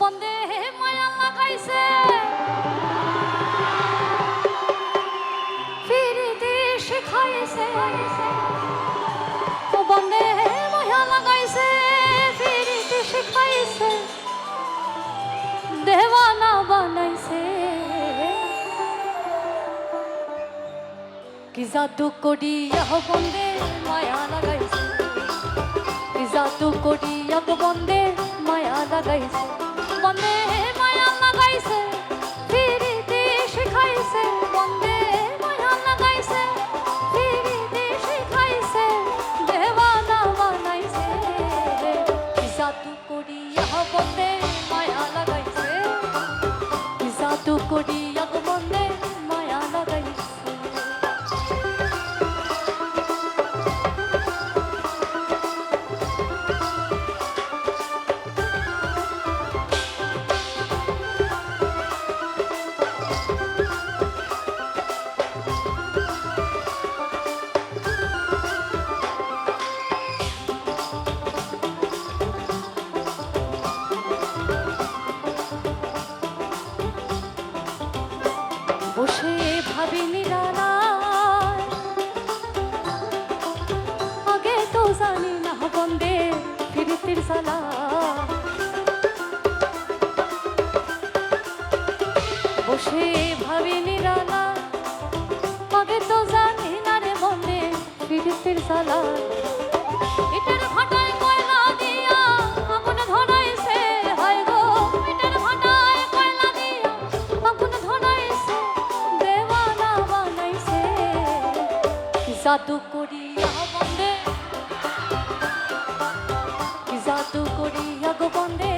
বন্দে মায়া লাগাইছে। ফিরিতে শিখাইছে। বন্দে মায়া লাগাইছে, ফিরিতে শিখাইছে। দেওয়ানা বানাইছে। কি জাদু করিয়া বন্দে মায়া লাগাইছে। কি জাদু করিয়া বন্দে মায়া লাগাইছে। বন্দে মায়া লাগাইছে ফিরিতে শিখাইছে, বন্দে মায়া লাগাইছে ফিরিতে শিখাইছে, দেওয়ানা বানাইছে জাদু করিয়া বন্দে মায়া লাগাইছে, জাদু করিয়া বসে ভাবি আগে তো জানি না বন্দে ফিরিতির সালা বসে ভাবি নিরালা আগে তো জানি না রে বন্দে ফিরিতির সালা ইটের ভাটায় জাদু করিয়া বন্দে জাদু করিয়া গো বন্দে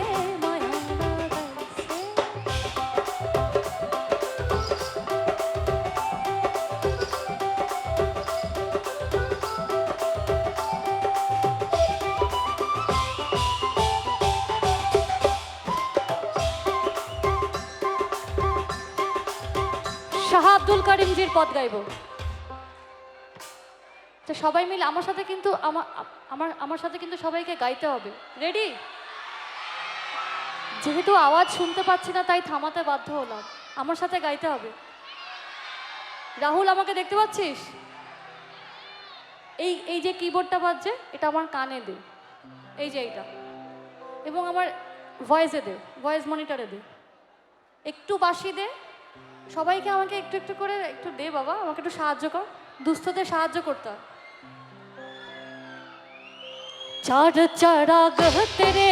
শাহ আব্দুল করিমজির পদ গাইব। তো সবাই মিলে আমার সাথে কিন্তু আমার আমার আমার সাথে কিন্তু সবাইকে গাইতে হবে। রেডি যেহেতু আওয়াজ শুনতে পাচ্ছি না, তাই থামাতে বাধ্য হলাম। আমার সাথে গাইতে হবে। রাহুল, আমাকে দেখতে পাচ্ছিস? এই এই যে কিবোর্ডটা বাজছে, এটা আমার কানে দে। এই যে এইটা। এবং আমার ভয়েসে দে ভয়েস মনিটরে দে। একটু বাসি দে। সবাইকে আমাকে একটু একটু করে একটু দে বাবা, আমাকে একটু সাহায্য কর। দুস্থদের সাহায্য করতে হয়। चार चरा गह तेरे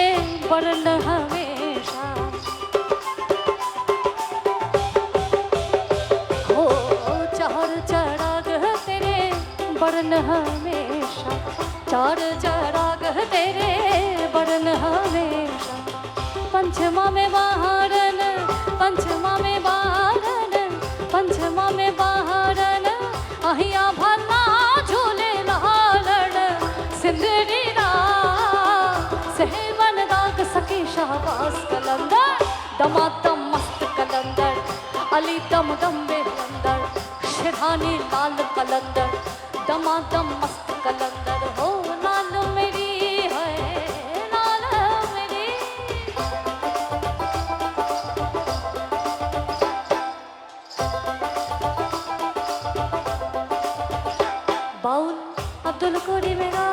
बरन हमेशा हो चार चरा गह तेरे बरन हमेशा चार चरा गह तेरे बरन हमेशा पंचमा में वहाँ अली दम दम बेलंदर शेरानी लाल कलंदर दमा दम मस्त कलंदर हो लाल मेरी है लाल मेरी बाउल अब्दुल करीम मेरा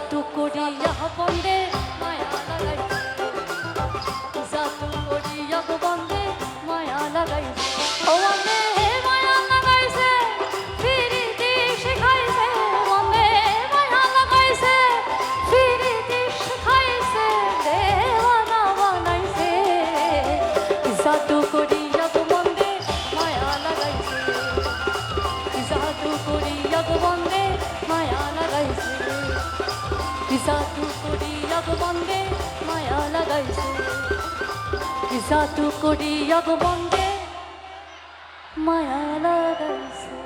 জাতু করিয়া বন্দে মায়া লাগাইছে জাতু করিয়া বন্দে মায়া লাগাইছে ও বন্দে মায়া কিসা তু করি অগবঙ্গে মায়া লাগাইছো। কিসা তু করি অগবঙ্গে মায়া লাগাইছো।